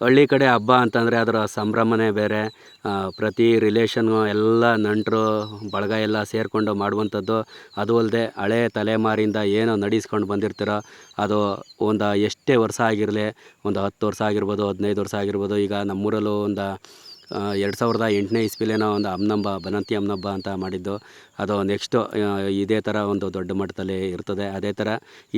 ಹಳ್ಳಿ ಕಡೆ ಹಬ್ಬ ಅಂತಂದರೆ ಅದರ ಸಂಭ್ರಮನೇ ಬೇರೆ. ಪ್ರತಿ ರಿಲೇಷನ್ನು ಎಲ್ಲ ನೆಂಟರು, ಬಳಗ ಎಲ್ಲ ಸೇರಿಕೊಂಡು ಮಾಡುವಂಥದ್ದು. ಅದು ಅಲ್ಲದೆ ಹಳೆ ತಲೆಮಾರಿಂದ ಏನೋ ನಡೆಸ್ಕೊಂಡು ಬಂದಿರ್ತೀರೋ, ಅದು ಒಂದು ಎಷ್ಟೇ ವರ್ಷ ಆಗಿರಲಿ, ಒಂದು ಹತ್ತು ವರ್ಷ ಆಗಿರ್ಬೋದು, ಹದಿನೈದು ವರ್ಷ ಆಗಿರ್ಬೋದು, ಈಗ ನಮ್ಮೂರಲ್ಲೂ ಒಂದು ಎರಡು ಸಾವಿರದ ಎಂಟನೇ ಇಸ್ವಿಲೇನೋ ಒಂದು ಅಮ್ನಂಬ, ಬನಂತಿ ಅಮ್ನಬ್ಬ ಅಂತ ಮಾಡಿದ್ದು. ಅದು ನೆಕ್ಸ್ಟು ಇದೇ ಥರ ಒಂದು ದೊಡ್ಡ ಮಟ್ಟದಲ್ಲಿ ಇರ್ತದೆ. ಅದೇ ಥರ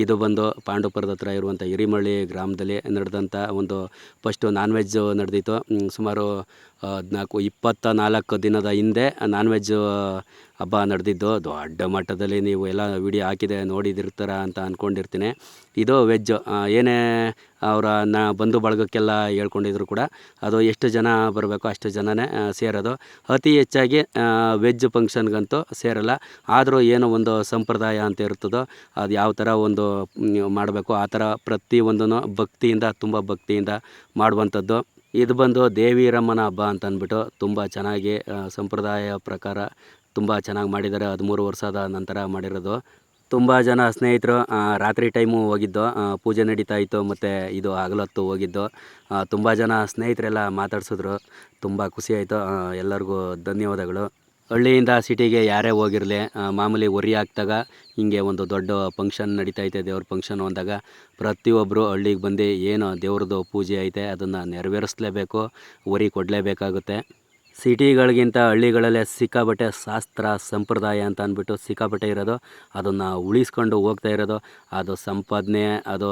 ಇದು ಬಂದು ಪಾಂಡುಪುರದ ಹತ್ರ ಇರುವಂಥ ಹಿರಿಮಳ್ಳಿ ಗ್ರಾಮದಲ್ಲಿ ನಡೆದಂಥ ಒಂದು ಫಸ್ಟು ನಾನ್ ವೆಜ್ಜು ನಡೆದಿತ್ತು ಸುಮಾರು ಹದಿನಾಲ್ಕು, ಇಪ್ಪತ್ತ ನಾಲ್ಕು ದಿನದ ಹಿಂದೆ ನಾನ್ ವೆಜ್ಜು ಹಬ್ಬ ನಡೆದಿದ್ದು. ದೊಡ್ಡ ಮಟ್ಟದಲ್ಲಿ ನೀವು ಎಲ್ಲ ವಿಡಿಯೋ ಹಾಕಿದೆ ನೋಡಿದಿರ್ತಾರ ಅಂತ ಅಂದ್ಕೊಂಡಿರ್ತೀನಿ ಇದು ವೆಜ್ಜು ಏನೇ ಅವರ ನ, ಬಂಧು ಬಳಗಕ್ಕೆಲ್ಲ ಹೇಳ್ಕೊಂಡಿದ್ರು ಕೂಡ ಅದು ಎಷ್ಟು ಜನ ಬರಬೇಕು ಅಷ್ಟು ಜನನೇ ಸೇರೋದು. ಅತಿ ಹೆಚ್ಚಾಗಿ ವೆಜ್ ಫಂಕ್ಷನ್ಗಂತೂ ಸೇರಲ್ಲ. ಆದರೂ ಏನೋ ಒಂದು ಸಂಪ್ರದಾಯ ಅಂತ ಇರ್ತದೋ ಅದು ಯಾವ ಥರ ಒಂದು ಮಾಡಬೇಕು ಆ ಥರ ಪ್ರತಿಯೊಂದೂ ಭಕ್ತಿಯಿಂದ, ತುಂಬ ಭಕ್ತಿಯಿಂದ ಮಾಡುವಂಥದ್ದು. ಇದು ಬಂದು ದೇವಿರಮ್ಮನ ಹಬ್ಬ ಅಂತ ಅಂದ್ಬಿಟ್ಟು ತುಂಬ ಚೆನ್ನಾಗಿ ಸಂಪ್ರದಾಯ ಪ್ರಕಾರ ತುಂಬ ಚೆನ್ನಾಗಿ ಮಾಡಿದ್ದಾರೆ. ಹದಿಮೂರು ವರ್ಷದ ನಂತರ ಮಾಡಿರೋದು. ತುಂಬ ಜನ ಸ್ನೇಹಿತರು ರಾತ್ರಿ ಟೈಮು ಹೋಗಿದ್ದು ಪೂಜೆ ನಡೀತಾ ಇತ್ತು ಮತ್ತು ಇದು ಹಗಲೊತ್ತು ಹೋಗಿದ್ದು. ತುಂಬ ಜನ ಸ್ನೇಹಿತರೆಲ್ಲ ಮಾತಾಡ್ಸಿದ್ರು. ತುಂಬ ಖುಷಿ ಆಯಿತು. ಎಲ್ಲರಿಗೂ ಧನ್ಯವಾದಗಳು. ಹಳ್ಳಿಯಿಂದ ಸಿಟಿಗೆ ಯಾರೇ ಹೋಗಿರಲಿ ಮಾಮೂಲಿ ಹೊರಿ ಹಾಕ್ದಾಗ ಹಿಂಗೆ ಒಂದು ದೊಡ್ಡ ಫಂಕ್ಷನ್ ನಡೀತೈತೆ ದೇವ್ರ ಫಂಕ್ಷನ್ ಅಂದಾಗ ಪ್ರತಿಯೊಬ್ಬರು ಹಳ್ಳಿಗೆ ಬಂದು ಏನು ದೇವ್ರದ್ದು ಪೂಜೆ ಐತೆ, ಅದನ್ನು ನೆರವೇರಿಸಲೇಬೇಕು ಹೊರಿ ಕೊಡಲೇಬೇಕಾಗುತ್ತೆ. ಸಿಟಿಗಳಿಗಿಂತ ಹಳ್ಳಿಗಳಲ್ಲೇ ಸಿಕ್ಕಾಪಟ್ಟೆ ಶಾಸ್ತ್ರ, ಸಂಪ್ರದಾಯ ಅಂತ ಅಂದ್ಬಿಟ್ಟು ಸಿಕ್ಕಾಪಟ್ಟೆ ಇರೋದು. ಅದನ್ನು ಉಳಿಸ್ಕೊಂಡು ಹೋಗ್ತಾ ಇರೋದು. ಅದು ಸಂಪಾದನೆ, ಅದು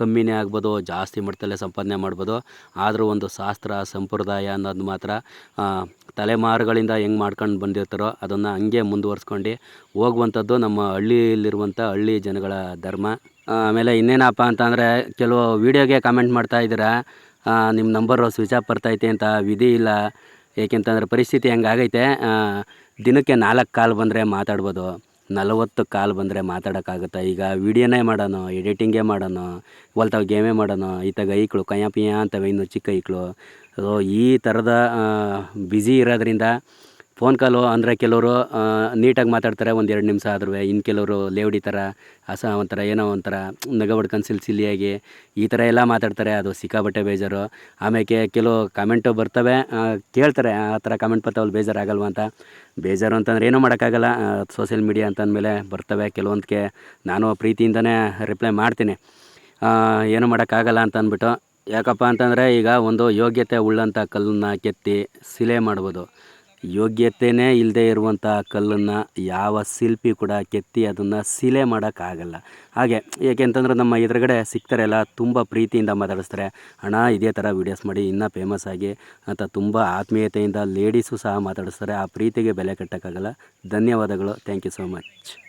ಕಮ್ಮಿನೇ ಆಗ್ಬೋದು, ಜಾಸ್ತಿ ಮಟ್ಟದಲ್ಲೇ ಸಂಪಾದನೆ ಮಾಡ್ಬೋದು. ಆದರೂ ಒಂದು ಶಾಸ್ತ್ರ, ಸಂಪ್ರದಾಯ ಅನ್ನೋದು ಮಾತ್ರ ತಲೆಮಾರುಗಳಿಂದ ಹೆಂಗೆ ಮಾಡ್ಕೊಂಡು ಬಂದಿರ್ತಾರೋ ಅದನ್ನು ಹಂಗೆ ಮುಂದುವರ್ಸ್ಕೊಂಡು ಹೋಗುವಂಥದ್ದು ನಮ್ಮ ಹಳ್ಳಿಯಲ್ಲಿರುವಂಥ ಹಳ್ಳಿ ಜನಗಳ ಧರ್ಮ. ಆಮೇಲೆ ಇನ್ನೇನಪ್ಪ ಅಂತಂದರೆ, ಕೆಲವು ವೀಡಿಯೋಗೆ ಕಮೆಂಟ್ ಮಾಡ್ತಾ ಇದ್ದೀರಾ? ನಿಮ್ಮ ನಂಬರು ಸ್ವಿಚ್ ಆಫ್ ಬರ್ತೈತೆ ಅಂತ ವಿಧಿ ಇಲ್ಲ. ಏಕೆಂತಂದ್ರೆ ಪರಿಸ್ಥಿತಿ ಹೆಂಗಾಗೈತೆ ದಿನಕ್ಕೆ ನಾಲ್ಕು ಕಾಲ್ ಬಂದರೆ ಮಾತಾಡ್ಬೋದು, ನಲವತ್ತು ಕಾಲ್ ಬಂದರೆ ಮಾತಾಡೋಕ್ಕಾಗುತ್ತೆ? ಈಗ ವೀಡಿಯೋನೇ ಮಾಡೋಣ ಎಡಿಟಿಂಗೇ ಮಾಡೋಣ ಹೊಲ್ತಾವ ಗೇಮೇ ಮಾಡೋಣ ಈತಾಗ ಐಕ್ಳು ಕಯ್ಯ ಪಿಯ ಅಂತವೆ ಇನ್ನು ಚಿಕ್ಕ ಐಕ್ಳು. ಸೊ ಈ ಥರದ ಬ್ಯುಸಿ ಇರೋದ್ರಿಂದ ಫೋನ್ ಕಾಲು ಅಂದರೆ ಕೆಲವರು ನೀಟಾಗಿ ಮಾತಾಡ್ತಾರೆ, ಒಂದು ಎರಡು ನಿಮಿಷ ಆದ್ರೂ ಇನ್ನು ಕೆಲವರು ಲೇವಡಿ ಥರ ಹಸ ಒಂಥರ, ಏನೋ ಒಂಥರ ನಗ ಕನ್ಸಿಲ್ ಸಿಲ್ ಸಿಲಿಯಾಗಿ ಈ ಥರ ಎಲ್ಲ ಮಾತಾಡ್ತಾರೆ. ಅದು ಸಿಕ್ಕಾಬಟ್ಟೆ ಬೇಜಾರು. ಆಮೇಲೆ ಕೆಲವು ಕಮೆಂಟು ಬರ್ತವೆ ಕೇಳ್ತಾರೆ, ಆ ಥರ ಕಮೆಂಟ್ ಬರ್ತಾವಲ್ಲ ಬೇಜಾರಾಗಲ್ವ ಅಂತ. ಬೇಜಾರು ಅಂತಂದ್ರೆ ಏನೂ ಮಾಡೋಕ್ಕಾಗಲ್ಲ ಸೋಷಿಯಲ್ ಮೀಡಿಯಾ ಅಂತ ಅಂದಮೇಲೆ ಬರ್ತವೆ. ಕೆಲವೊಂದಕ್ಕೆ ನಾನು ಪ್ರೀತಿಯಿಂದನೇ ರಿಪ್ಲೈ ಮಾಡ್ತೀನಿ. ಏನೂ ಮಾಡೋಕ್ಕಾಗಲ್ಲ ಅಂತ ಅಂದ್ಬಿಟ್ಟು ಯಾಕಪ್ಪ ಅಂತಂದರೆ ಈಗ ಒಂದು ಯೋಗ್ಯತೆ ಉಳ್ಳಂಥ ಕಲ್ಲನ್ನು ಕೆತ್ತಿ, ಸಿಲೆ ಮಾಡ್ಬೋದು. ಯೋಗ್ಯತೆಯೇ ಇಲ್ಲದೆ ಇರುವಂಥ ಕಲ್ಲನ್ನು ಯಾವ ಶಿಲ್ಪಿ ಕೂಡ ಕೆತ್ತಿ ಅದನ್ನು ಶಿಲೆ ಮಾಡೋಕ್ಕಾಗಲ್ಲ. ಹಾಗೆ ಏಕೆಂತಂದ್ರೆ ನಮ್ಮ ಎದುರುಗಡೆ ಸಿಗ್ತಾರೆಲ್ಲ ತುಂಬ ಪ್ರೀತಿಯಿಂದ ಮಾತಾಡಿಸ್ತಾರೆ. ಅಣ್ಣ, ಇದೇ ಥರ ವೀಡಿಯೋಸ್ ಮಾಡಿ, ಇನ್ನೂ ಫೇಮಸ್ ಆಗಿ, ಅಂತ ತುಂಬ ಆತ್ಮೀಯತೆಯಿಂದ ಲೇಡೀಸು ಸಹ ಮಾತಾಡಿಸ್ತಾರೆ. ಆ ಪ್ರೀತಿಗೆ ಬೆಲೆ ಕಟ್ಟೋಕ್ಕಾಗಲ್ಲ. ಧನ್ಯವಾದಗಳು. Thank you so much